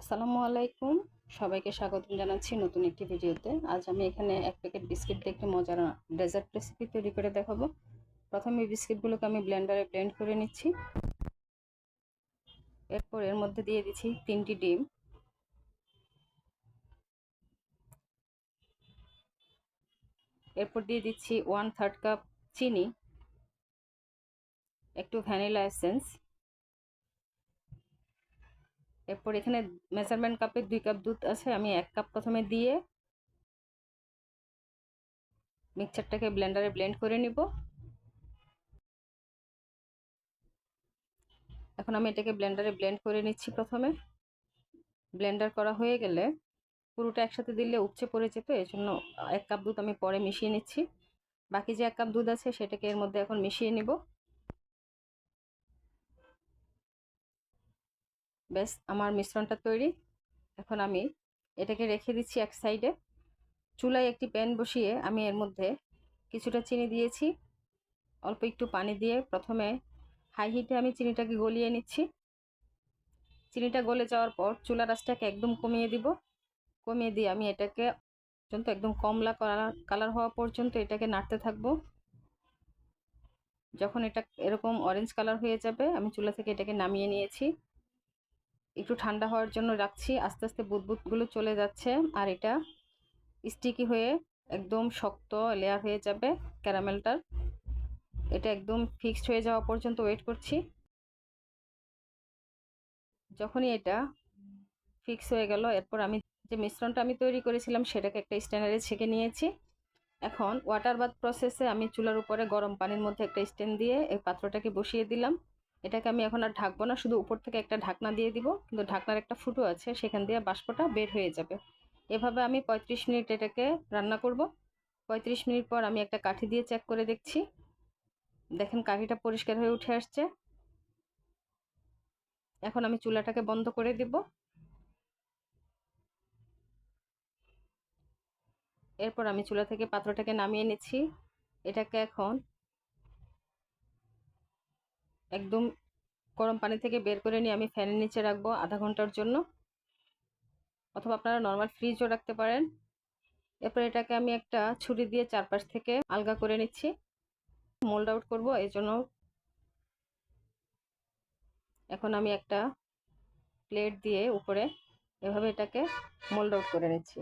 আসসালামু আলাইকুম। সবাইকে স্বাগতম জানাচ্ছি নতুন একটি ভিডিওতে। আজ আমি এখানে এক প্যাকেট বিস্কিট দিয়ে একটি মজার ডেজার্ট রেসিপি তৈরি করে দেখাবো। প্রথমে এই বিস্কিটগুলোকে আমি ব্লেন্ডারে ব্লেন্ড করে নিচ্ছি। এরপর এর মধ্যে দিয়ে দিচ্ছি তিনটি ডিম। এরপর দিয়ে দিচ্ছি ওয়ান থার্ড কাপ চিনি, একটু ভ্যানিলা এসেন্স এরপর এখানে মেজারমেন্ট কাপের দুই কাপ দুধ আছে, আমি এক কাপ প্রথমে দিয়ে মিক্সারটাকে ব্লেন্ডারে ব্লেন্ড করে নিব। এখন আমি এটাকে ব্লেন্ডারে ব্লেন্ড করে নিচ্ছি প্রথমে। ব্লেন্ডার করা হয়ে গেলে পুরোটা একসাথে দিলে উপচে পড়ে যেত এই জন্য এক কাপ দুধ আমি পরে মিশিয়ে নিচ্ছি। বাকি যে এক কাপ দুধ আছে, সেটাকে এর মধ্যে এখন মিশিয়ে নিব। ব্যাস আমার মিশ্রণটা তৈরি। এখন আমি এটাকে রেখে দিচ্ছি এক সাইডে। চুলায় একটি প্যান বসিয়ে আমি এর মধ্যে কিছুটা চিনি দিয়েছি। অল্প একটু পানি দিয়ে প্রথমে হাই হিটে আমি চিনিটাকে গলিয়ে নিচ্ছি। চিনিটা গলে যাওয়ার পর চুলা রাসটাকে একদম কমিয়ে দিব। কমিয়ে দিয়ে আমি এটাকে পর্যন্ত একদম কমলা কালার হওয়া পর্যন্ত এটাকে নাড়তে থাকব। যখন এটা এরকম অরেঞ্জ কালার হয়ে যাবে, আমি চুলা থেকে এটাকে নামিয়ে নিয়েছি। একটু ঠান্ডা হওয়ার জন্য রাখছি। আস্তে আস্তে বুদবুদগুলো চলে যাচ্ছে আর এটা স্টিকি হয়ে একদম শক্ত লেয়ার হয়ে যাবে ক্যারামেলটার। এটা একদম ফিক্সড হয়ে যাওয়া পর্যন্ত ওয়েট করছি। যখনই এটা ফিক্স হয়ে গেল, এরপর আমি যে মিশ্রণটা আমি তৈরি করেছিলাম সেটাকে একটা স্ট্যান্ডারে ছেঁকে নিয়েছি। এখন ওয়াটার বাথ প্রসেসে আমি চুলার উপরে গরম পানির মধ্যে একটা স্ট্যান্ড দিয়ে এই পাত্রটাকে বসিয়ে দিলাম। এটাকে আমি এখন আর ঢাকবো না, শুধু উপর থেকে একটা ঢাকনা দিয়ে দিব, কিন্তু ঢাকনার একটা ফুটো আছে, সেখান দিয়ে বাষ্পটা বের হয়ে যাবে। এভাবে আমি ৩৫ মিনিট এটাকে রান্না করব। ৩৫ মিনিট পর আমি একটা কাঠি দিয়ে চেক করে দেখছি। দেখেন কাঠিটা পরিষ্কার হয়ে উঠে আসছে। এখন আমি চুলাটাকে বন্ধ করে দিব। এরপর আমি চুলা থেকে পাত্রটাকে নামিয়ে নিচ্ছি। এটাকে এখন একদম গরম পানি থেকে বের করে নিয়ে আমি ফ্যানের নিচে রাখব আধা ঘণ্টার জন্য। অথবা আপনারা নর্মাল ফ্রিজও রাখতে পারেন। এরপর এটাকে আমি একটা ছুরি দিয়ে চারপাশ থেকে আলগা করে নিচ্ছি। মোল্ড আউট করব এই জন্য এখন আমি একটা প্লেট দিয়ে উপরে এভাবে এটাকে মোল্ড আউট করে নিচ্ছি।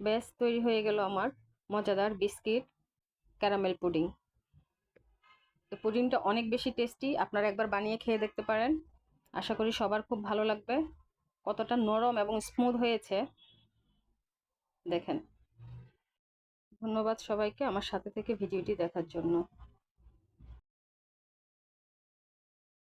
ব্যাস, তৈরি হয়ে গেল আমার মজাদার বিস্কিট। ক্যারামেল পুডিং তো পুডিংটা অনেক বেশি টেস্টি আপনারা একবার বানিয়ে খেয়ে দেখতে পারেন। আশা করি সবার খুব ভালো লাগবে। কতটা নরম এবং স্মুথ হয়েছে। দেখেন। ধন্যবাদ সবাইকে আমার সাথে থেকে ভিডিওটি দেখার জন্য।